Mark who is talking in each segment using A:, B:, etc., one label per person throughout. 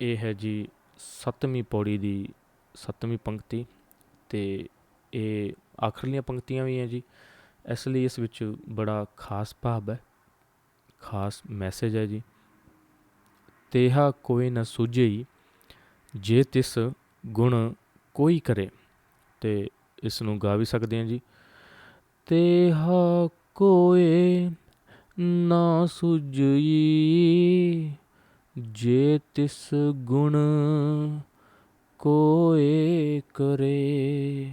A: ਇਹ ਹੈ ਜੀ 7ਵੀਂ ਪੌੜੀ ਦੀ 7ਵੀਂ ਪੰਕਤੀ ਤੇ ਇਹ ਆਖਰਲੀਆਂ ਪੰਕਤੀਆਂ ਵੀ ਹੈ ਜੀ। ਇਸ ਲਈ ਇਸ ਵਿੱਚ ਬੜਾ ਖਾਸ ਭਾਵ ਹੈ, ਖਾਸ ਮੈਸੇਜ ਹੈ ਜੀ। ਤੇਹਾ ਕੋਈ ਨਾ ਸੁਝਈ, ਜੇ ਤਿਸ ਗੁਣ ਕੋਈ ਕਰੇ, ਤੇ ਇਸ ਨੂੰ ਗਾ ਵੀ ਸਕਦੇ ਹਾਂ ਜੀ। ਤੇਹਾ ਕੋਏ ਨਾ ਸੁਝਈ ਜੇ ਤਿਸ ਗੁਣ ਕੋਏ ਕਰੇ।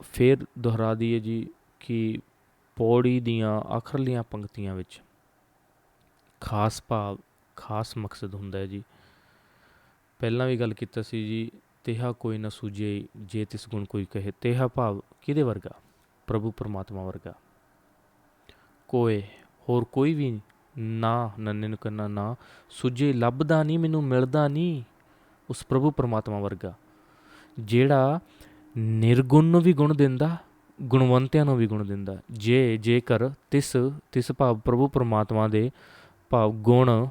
A: ਫਿਰ ਦੁਹਰਾ ਦਈਏ ਜੀ ਕਿ ਪੌੜੀ ਦੀਆਂ ਆਖਰਲੀਆਂ ਪੰਕਤੀਆਂ ਵਿੱਚ ਖਾਸ ਭਾਵ, ਖਾਸ ਮਕਸਦ ਹੁੰਦਾ ਹੈ ਜੀ। ਪਹਿਲਾਂ ਵੀ ਗੱਲ ਕੀਤਾ ਸੀ ਜੀ, ਤੇਹਾ ਕੋਈ ਨਾ ਸੂਝੇ, ਜੇ ਤਿਸ ਗੁਣ ਕੋਈ ਕਹੇ। ਤੇਹਾ ਭਾਵ ਕਿਹਦੇ ਵਰਗਾ? ਪ੍ਰਭੂ ਪਰਮਾਤਮਾ ਵਰਗਾ। ਕੋਏ, ਹੋਰ ਕੋਈ ਵੀ ਨਹੀਂ ਨਾ, ਨੰਨੇ ਨੂੰ ਕਹਿੰਦਾ ਨਾ। ਸੁਝੇ ਲੱਭਦਾ ਨਹੀਂ, ਮੈਨੂੰ ਮਿਲਦਾ ਨਹੀਂ ਉਸ ਪ੍ਰਭੂ ਪਰਮਾਤਮਾ ਵਰਗਾ। ਜਿਹੜਾ ਨਿਰਗੁਣ ਨੂੰ ਵੀ ਗੁਣ ਦਿੰਦਾ, ਗੁਣਵੰਤਿਆਂ ਨੂੰ ਵੀ ਗੁਣ ਦਿੰਦਾ। ਜੇ, ਜੇਕਰ ਤਿਸ ਤਿਸ ਭਾਵ ਪ੍ਰਭੂ ਪਰਮਾਤਮਾ ਦੇ ਭਾਵ ਗੁਣ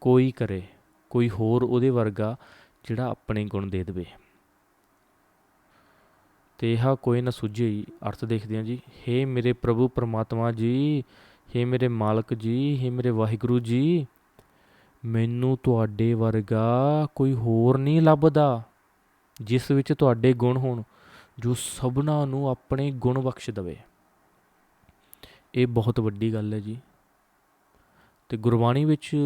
A: ਕੋਈ ਕਰੇ, ਕੋਈ ਹੋਰ ਉਹਦੇ ਵਰਗਾ ਜਿਹੜਾ ਆਪਣੇ ਗੁਣ ਦੇ ਦੇਵੇ। ਤੇਹਾ ਕੋਈ ਨਾ ਸੁਝੇ ਅਰਥ ਦੇਖਦੇ ਹਾਂ ਜੀ। ਹੇ ਮੇਰੇ ਪ੍ਰਭੂ ਪਰਮਾਤਮਾ ਜੀ ਹੇ ਮੇਰੇ ਮਾਲਕ ਜੀ, ਹੇ ਮੇਰੇ ਵਾਹਿਗੁਰੂ ਜੀ, ਮੈਨੂੰ ਤੁਹਾਡੇ ਵਰਗਾ ਕੋਈ ਹੋਰ ਨਹੀਂ ਲੱਭਦਾ, ਜਿਸ ਵਿੱਚ ਤੁਹਾਡੇ ਗੁਣ ਹੋਣ, ਜੋ ਸਭਨਾਂ ਨੂੰ ਆਪਣੇ ਗੁਣ ਬਖਸ਼ ਦਵੇ। ਇਹ ਬਹੁਤ ਵੱਡੀ ਗੱਲ ਹੈ ਜੀ। ਤੇ ਗੁਰਬਾਣੀ ਵਿੱਚ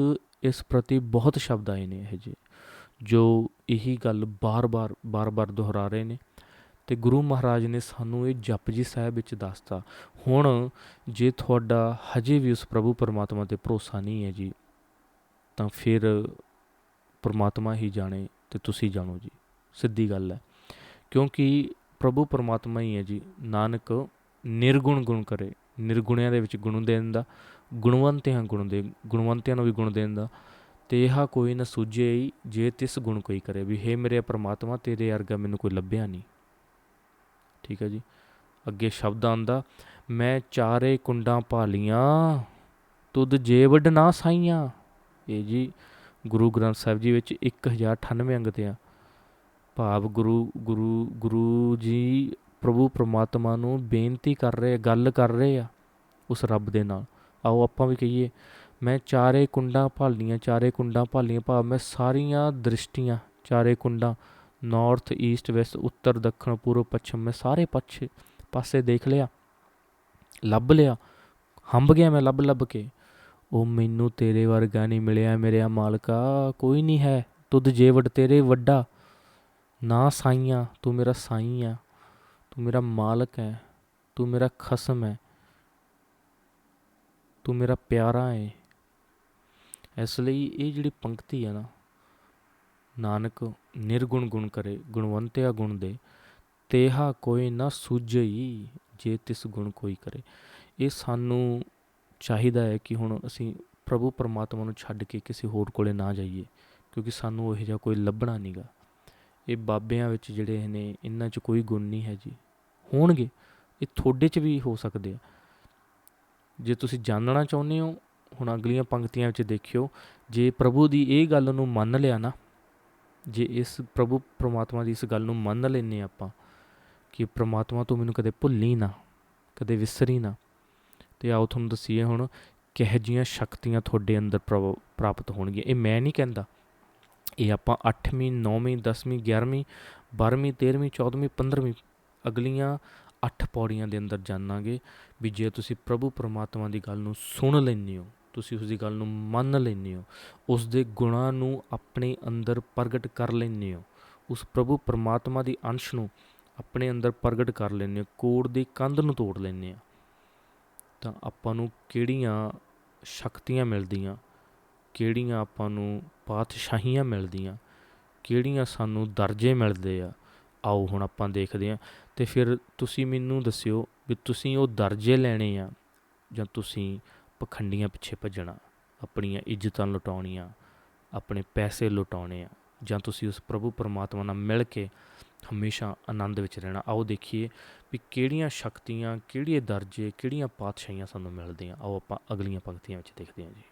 A: ਇਸ ਪ੍ਰਤੀ ਬਹੁਤ ਸ਼ਬਦ ਆਏ ਨੇ ਇਹ ਜੇ, ਜੋ ਇਹੀ ਗੱਲ ਬਾਰ-ਬਾਰ ਬਾਰ-ਬਾਰ ਦੁਹਰਾ ਰਹੇ ਨੇ। ਤੇ ਗੁਰੂ ਮਹਾਰਾਜ ਨੇ ਸਾਨੂੰ ਇਹ ਜਪਜੀ ਸਾਹਿਬ ਵਿੱਚ ਦੱਸਤਾ। ਹੁਣ ਜੇ ਤੁਹਾਡਾ ਹਜੇ ਵੀ ਉਸ ਪ੍ਰਭੂ ਪਰਮਾਤਮਾ ਤੇ ਭਰੋਸਾ ਨਹੀਂ ਹੈ ਜੀ, ਤਾਂ ਫਿਰ ਪਰਮਾਤਮਾ ਹੀ ਜਾਣੇ ਤੇ ਤੁਸੀਂ ਜਾਣੋ ਜੀ। ਸਿੱਧੀ ਗੱਲ ਹੈ। ਕਿਉਂਕਿ ਪ੍ਰਭੂ ਪਰਮਾਤਮਾ ਹੀ ਹੈ ਜੀ। ਨਾਨਕ ਨਿਰਗੁਣ ਗੁਣ ਕਰੇ। ਨਿਰਗੁਣਿਆਂ ਦੇ ਵਿੱਚ ਗੁਣ ਦੇਣ ਦਾ ਗੁਣਵੰਤਿਆਂ ਗੁਣ ਦੇ, ਗੁਣਵੰਤਿਆਂ ਨੂੰ ਵੀ ਗੁਣ ਦੇਣ ਦਾ ਤੇ ਇਹ ਕੋਈ ਨਾ ਸੂਝੇ ਜੇ ਤਿਸ ਗੁਣ ਕੋਈ ਕਰੇ ਵੀ, ਹੇ ਮੇਰੇ ਪਰਮਾਤਮਾ, ਤੇਰੇ ਵਰਗਾ ਮੈਨੂੰ ਕੋਈ ਲੱਭਿਆ ਨਹੀਂ। ਠੀਕ ਹੈ ਜੀ। ਅੱਗੇ ਸ਼ਬਦ ਆਂਦਾ ਮੈਂ ਚਾਰੇ ਕੁੰਡਾਂ ਭਾਲੀਆਂ ਤੁਧ ਜੇਵਡ ਨਾ ਸਾਈਆਂ। ਇਹ ਜੀ ਗੁਰੂ ਗ੍ਰੰਥ ਸਾਹਿਬ ਜੀ ਵਿੱਚ 1098 ਅੰਗ ਤੇ ਆ। ਭਾਵ ਗੁਰੂ ਗੁਰੂ ਗੁਰੂ ਜੀ ਪ੍ਰਭੂ ਪ੍ਰਮਾਤਮਾ ਨੂੰ ਬੇਨਤੀ ਕਰ ਰਹੇ, ਗੱਲ ਕਰ ਰਹੇ ਆ ਉਸ ਰੱਬ ਦੇ ਨਾਲ। ਆਓ ਆਪਾਂ ਵੀ ਕਹੀਏ, ਮੈਂ ਚਾਰੇ ਕੁੰਡਾਂ ਭਾਲੀਆਂ ਚਾਰੇ ਕੁੰਡਾਂ ਭਾਲੀਆਂ ਭਾਵ ਮੈਂ ਸਾਰੀਆਂ ਦ੍ਰਿਸ਼ਟੀਆਂ ਚਾਰੇ ਕੁੰਡਾਂ ਨਾਰਥ, ਈਸਟ, ਵੈਸਟ, ਉੱਤਰ, ਦੱਖਣ, ਪੂਰਬ, ਪੱਛਮ, ਮੈਂ ਸਾਰੇ ਪੱਛੇ ਪਾਸੇ ਦੇਖ ਲਿਆ, ਲੱਭ ਲਿਆ, ਹੰਬ ਗਿਆ ਮੈਂ ਲੱਭ ਲੱਭ ਕੇ। ਉਹ ਮੈਨੂੰ ਤੇਰੇ ਵਰਗਾ ਨਹੀਂ ਮਿਲਿਆ ਮੇਰੇ ਮਾਲਕਾ, ਕੋਈ ਨਹੀਂ ਹੈ ਤੁਧ ਜੇਵੜ ਤੇਰੇ ਵੱਡਾ। ਨਾ ਸਾਈਆਂ, ਤੂੰ ਮੇਰਾ ਸਾਈ ਆ, ਤੂੰ ਮੇਰਾ ਮਾਲਕ ਹੈ ਤੂੰ ਮੇਰਾ ਖਸਮ ਹੈ ਤੂੰ ਮੇਰਾ ਪਿਆਰਾ ਹੈ ਇਸ ਲਈ ਇਹ ਜਿਹੜੀ ਪੰਕਤੀ ਹੈ ਨਾ ਨਾਨਕ ਨਿਰਗੁਣ ਗੁਣ ਕਰੇ, ਗੁਣਵੰਤਿਆ ਗੁਣ ਦੇ, ਤੇਹਾ ਕੋਈ ਨਾ ਸੂਝਈ ਜੇ ਤਿਸ ਗੁਣ ਕੋਈ ਕਰੇ। ਇਹ ਸਾਨੂੰ ਚਾਹੀਦਾ ਹੈ ਕਿ ਹੁਣ ਅਸੀਂ ਪ੍ਰਭੂ ਪਰਮਾਤਮਾ ਨੂੰ ਛੱਡ ਕੇ ਕਿਸੇ ਹੋਰ ਕੋਲੇ ਨਾ ਜਾਈਏ, ਕਿਉਂਕਿ ਸਾਨੂੰ ਉਹ ਜਿਹਾ ਕੋਈ ਲੱਭਣਾ ਨਹੀਂਗਾ ਇਹ ਬਾਬਿਆਂ ਵਿੱਚ ਜਿਹੜੇ ਨੇ, ਇਹਨਾਂ 'ਚ ਕੋਈ ਗੁਣ ਨਹੀਂ ਹੈ ਜੀ। ਹੋਣਗੇ, ਇਹ ਤੁਹਾਡੇ 'ਚ ਵੀ ਹੋ ਸਕਦੇ ਆ। ਜੇ ਤੁਸੀਂ ਜਾਣਨਾ ਚਾਹੁੰਦੇ ਹੋ, ਹੁਣ ਅਗਲੀਆਂ ਪੰਕਤੀਆਂ ਵਿੱਚ ਦੇਖਿਓ, ਜੇ ਪ੍ਰਭੂ ਦੀ ਇਹ ਗੱਲ ਨੂੰ ਮੰਨ ਲਿਆ ਨਾ ਜੇ ਇਸ ਪ੍ਰਭੂ ਪ੍ਰਮਾਤਮਾ ਦੀ ਇਸ ਗੱਲ ਨੂੰ ਮੰਨ ਲੈਨੇ ਆਪਾਂ ਕਿ ਪ੍ਰਮਾਤਮਾ ਤੂੰ ਮੈਨੂੰ ਕਦੇ ਭੁੱਲੀ ਨਾ, ਕਦੇ ਵਿਸਰੀ ਨਾ, ਤੇ ਆਓ ਤੁਹਾਨੂੰ ਦਸੀਏ ਹੁਣ ਕਿਹੋ ਜੀਆਂ ਸ਼ਕਤੀਆਂ ਤੁਹਾਡੇ ਅੰਦਰ ਪ੍ਰਾਪਤ ਹੋਣਗੀਆਂ। ਇਹ ਮੈਂ ਨਹੀਂ ਕਹਿੰਦਾ। ਇਹ ਆਪਾਂ 8ਵੀਂ 9ਵੀਂ 10ਵੀਂ 11ਵੀਂ 12ਵੀਂ 13ਵੀਂ 14ਵੀਂ 15ਵੀਂ ਅਗਲੀਆਂ 8 ਪੌੜੀਆਂ ਦੇ ਅੰਦਰ ਜਾਣਾਂਗੇ ਵੀ ਜੇ ਤੁਸੀਂ ਪ੍ਰਭੂ ਪਰਮਾਤਮਾ ਦੀ ਗੱਲ ਨੂੰ ਸੁਣ ਲੈਂਦੇ ਹੋ ਤੁਸੀਂ ਉਸ ਦੀ ਗੱਲ ਨੂੰ ਮੰਨ ਲੈਂਦੇ ਹੋ ਉਸ ਦੇ ਗੁਣਾਂ ਨੂੰ ਆਪਣੇ ਅੰਦਰ ਪ੍ਰਗਟ ਕਰ ਲੈਂਦੇ ਹੋ, ਉਸ ਪ੍ਰਭੂ ਪਰਮਾਤਮਾ ਦੀ ਅੰਸ਼ ਨੂੰ ਆਪਣੇ ਅੰਦਰ ਪ੍ਰਗਟ ਕਰ ਲੈਂਦੇ ਹੋ, ਕੋੜ ਦੀ ਕੰਧ ਨੂੰ ਤੋੜ ਲੈਂਦੇ ਆ ਤਾਂ ਆਪਾਂ ਨੂੰ ਕਿਹੜੀਆਂ ਸ਼ਕਤੀਆਂ ਮਿਲਦੀਆਂ, ਕਿਹੜੀਆਂ ਆਪਾਂ ਨੂੰ ਪਾਤਸ਼ਾਹੀਆਂ ਮਿਲਦੀਆਂ, ਕਿਹੜੀਆਂ ਸਾਨੂੰ ਦਰਜੇ ਮਿਲਦੇ ਆ, ਆਓ ਹੁਣ ਆਪਾਂ ਦੇਖਦੇ ਆ ਤੇ ਫਿਰ ਤੁਸੀਂ ਮੈਨੂੰ ਦੱਸਿਓ ਵੀ ਤੁਸੀਂ ਉਹ ਦਰਜੇ ਲੈਣੇ ਆ ਜਾਂ ਤੁਸੀਂ ਪਖੰਡੀਆਂ ਪਿੱਛੇ ਭੱਜਣਾ, ਆਪਣੀਆਂ ਇੱਜ਼ਤਾਂ ਲੁਟਾਉਣੀਆਂ, ਆਪਣੇ ਪੈਸੇ ਲੁਟਾਉਣੇ ਆ, ਜਾਂ ਤੁਸੀਂ ਉਸ ਪ੍ਰਭੂ ਪਰਮਾਤਮਾ ਨਾਲ ਮਿਲ ਕੇ ਹਮੇਸ਼ਾ ਆਨੰਦ ਵਿੱਚ ਰਹਿਣਾ। ਆਓ ਦੇਖੀਏ ਵੀ ਕਿਹੜੀਆਂ ਸ਼ਕਤੀਆਂ ਕਿਹੜੇ ਦਰਜੇ, ਕਿਹੜੀਆਂ ਪਾਤਸ਼ਾਹੀਆਂ ਸਾਨੂੰ ਮਿਲਦੀਆਂ। ਆਓ ਆਪਾਂ ਅਗਲੀਆਂ ਪੰਕਤੀਆਂ ਵਿੱਚ ਦੇਖਦੇ ਹਾਂ ਜੀ।